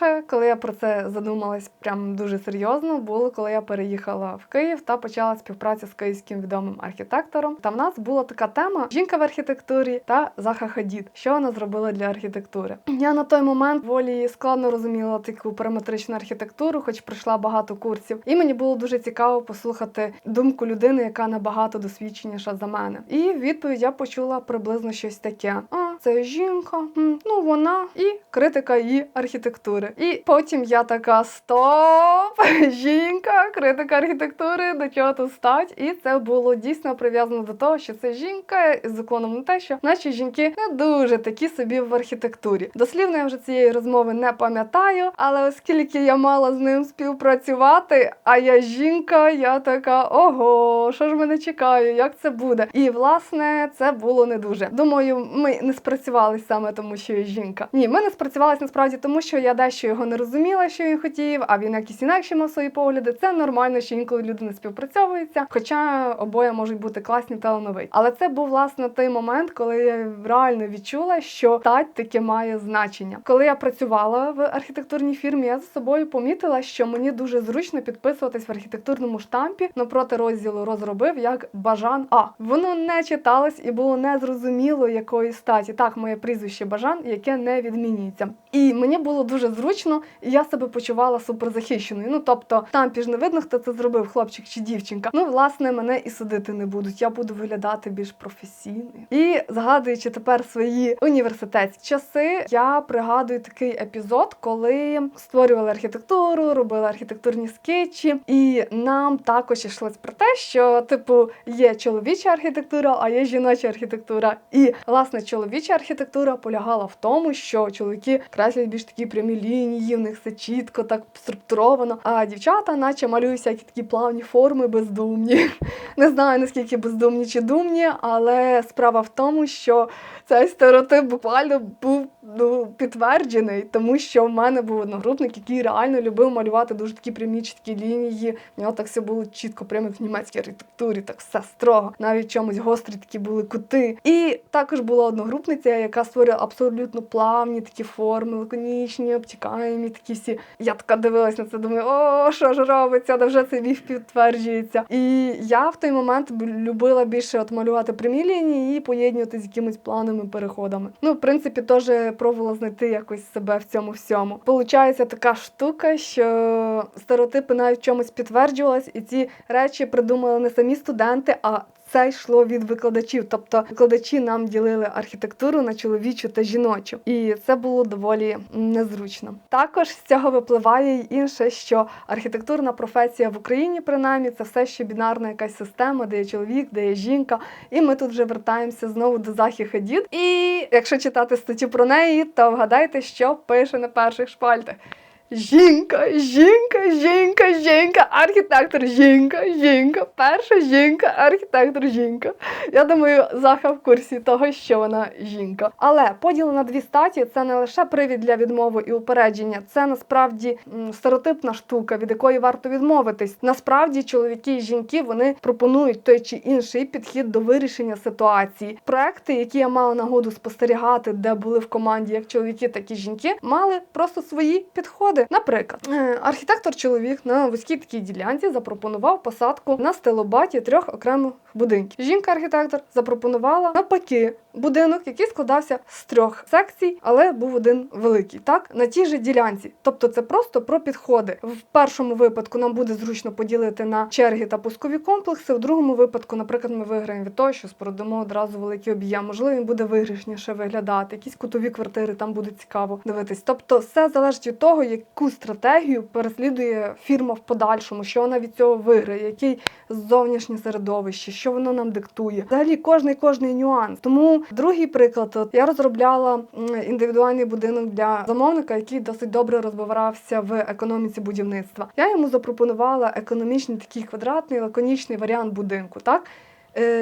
Перше, коли я про це задумалась прям дуже серйозно, було коли я переїхала в Київ та почала співпрацю з київським відомим архітектором. Та в нас була така тема жінка в архітектурі та Заха Хадід. Що вона зробила для архітектури? Я на той момент волі складно розуміла таку параметричну архітектуру, хоч пройшла багато курсів. І мені було дуже цікаво послухати думку людини, яка набагато досвідченіша за мене. І відповідь я почула приблизно щось таке: це жінка, ну вона і критика її архітектури. І потім я така: стоп! Жінка, критика архітектури, до чого тут стать? І це було дійсно прив'язано до того, що це жінка з законом на те, що наші жінки не дуже такі собі в архітектурі. Дослівно я вже цієї розмови не пам'ятаю, але оскільки я мала з ним співпрацювати, а я жінка, я така ого, що ж мене чекає, як це буде? І власне це було не дуже. Думаю, ми не спрацювалися саме тому, що я жінка. Ні, ми не спрацювалися насправді тому, що я дещо його не розуміла, що він хотів, а він якісь інакші мав свої погляди. Це нормально, що інколи люди не співпрацьовуються, хоча обоє можуть бути класні талановиті. Але це був власне той момент, коли я реально відчула, що стать таки має значення. Коли я працювала в архітектурній фірмі, я за собою помітила, що мені дуже зручно підписуватись в архітектурному штампі напроти розділу розробив як Бажан А. Воно не читалось і було незрозуміло якої статі. Так, моє прізвище Бажан, яке не відмінюється. І мені було дуже зручно, і я себе почувала суперзахищеною. Ну тобто, там ж не видно, хто це зробив, хлопчик чи дівчинка. Ну, власне, мене і судити не будуть. Я буду виглядати більш професійною. І згадуючи тепер свої університетські часи, я пригадую такий епізод, коли створювали архітектуру, робили архітектурні скетчі, і нам також йшлось про те, що типу є чоловіча архітектура, а є жіноча архітектура. І власне чоловіча архітектура полягала в тому, що чоловіки креслять більш такі прямі лінії, в них все чітко, так структуровано. А дівчата, наче малюють всякі такі плавні форми, бездумні. Не знаю наскільки бездумні чи думні, але справа в тому, що цей стереотип буквально був ну, підтверджений, тому що в мене був одногрупник, який реально любив малювати дуже такі прямі чіткі лінії. В нього так все було чітко, прямо в німецькій архітектурі, так все строго. Навіть чомусь гострі такі були кути. І також була одногрупниця, яка створювала абсолютно плавні такі форми, лаконічні, обтікаємі, такі всі. Я така дивилась на це, думаю, о, що ж робиться, де вже цей міф підтверджується. І я в той момент любила більше от малювати прямі лінії і поєднувати з якимись плавними переходами. Ну, в принципі, теж пробувала знайти якось себе в цьому всьому. Получається така штука, що стереотипи навіть в чомусь підтверджувались, і ці речі придумали не самі студенти, а це йшло від викладачів. Тобто викладачі нам ділили архітектуру на чоловічу та жіночу, і це було доволі незручно. Також з цього випливає й інше, що архітектурна професія в Україні, принаймні, це все ще бінарна якась система, де є чоловік, де є жінка. І ми тут вже вертаємося знову до Захі Хадід. І якщо читати статтю про неї, то вгадайте, що пише на перших шпальтах. Жінка, жінка, жінка, жінка, архітектор, жінка, жінка, перша жінка, архітектор, жінка. Я думаю, Заха в курсі того, що вона жінка. Але поділ на дві статі це не лише привід для відмови і упередження, це насправді м, стереотипна штука, від якої варто відмовитись. Насправді, чоловіки і жінки вони пропонують той чи інший підхід до вирішення ситуації. Проекти, які я мала нагоду спостерігати, де були в команді як чоловіки, так і жінки, мали просто свої підходи. Наприклад, е, архітектор-чоловік на вузькій такій ділянці запропонував посадку на стелобаті трьох окремих будинків. Жінка-архітектор запропонувала навпаки будинок, який складався з трьох секцій, але був один великий. Так на тій же ділянці. Тобто, це просто про підходи. В першому випадку нам буде зручно поділити на черги та пускові комплекси. В другому випадку, наприклад, ми виграємо від того, що спорудимо одразу великий об'єм. Можливо, він буде виграшніше виглядати. Якісь кутові квартири там буде цікаво дивитись. Тобто, все залежить від того, яку стратегію переслідує фірма в подальшому, що вона від цього виграє, який зовнішнє середовище, що воно нам диктує. Взагалі, кожний кожний нюанс. Тому другий приклад, я розробляла індивідуальний будинок для замовника, який досить добре розбирався в економіці будівництва. Я йому запропонувала економічний такий квадратний лаконічний варіант будинку. Так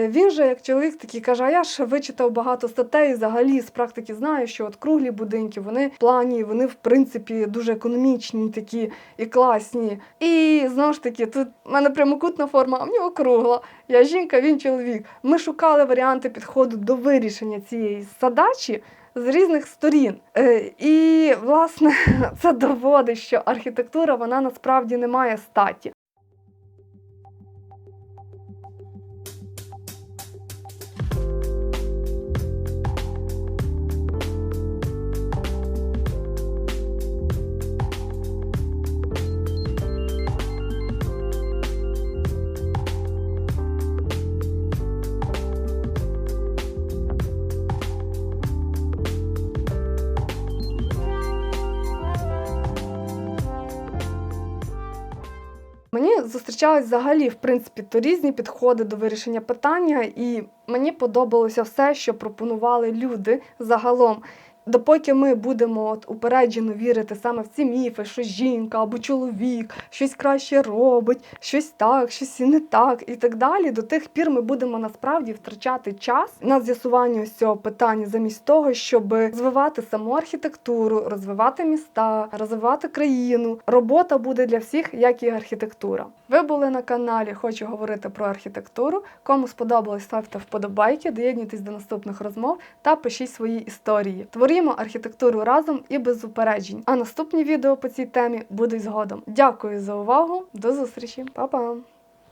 Він же, як чоловік, такий каже: а я ж вичитав багато статей. Взагалі з практики знаю, що от круглі будинки, вони плані, вони в принципі дуже економічні, такі і класні. І знову ж таки, тут в мене прямокутна форма, а в нього кругла. Я жінка, він чоловік. Ми шукали варіанти підходу до вирішення цієї задачі з різних сторін. Е, І власне це доводить, що архітектура вона насправді не має статі. Мені зустрічались взагалі, в принципі, то різні підходи до вирішення питання, і мені подобалося все, що пропонували люди загалом. Допоки ми будемо от упереджено вірити саме в ці міфи, що жінка або чоловік щось краще робить, щось так, щось і не так, і так далі. До тих пір ми будемо насправді втрачати час на з'ясування ось цього питання, замість того, щоб розвивати саму архітектуру, розвивати міста, розвивати країну. Робота буде для всіх, як і архітектура. Ви були на каналі Хочу говорити про архітектуру. Кому сподобалось, ставте вподобайки, доєднуйтесь до наступних розмов та пишіть свої історії. Творімо архітектуру разом і без упереджень. А наступні відео по цій темі будуть згодом. Дякую за увагу. До зустрічі, Па-па!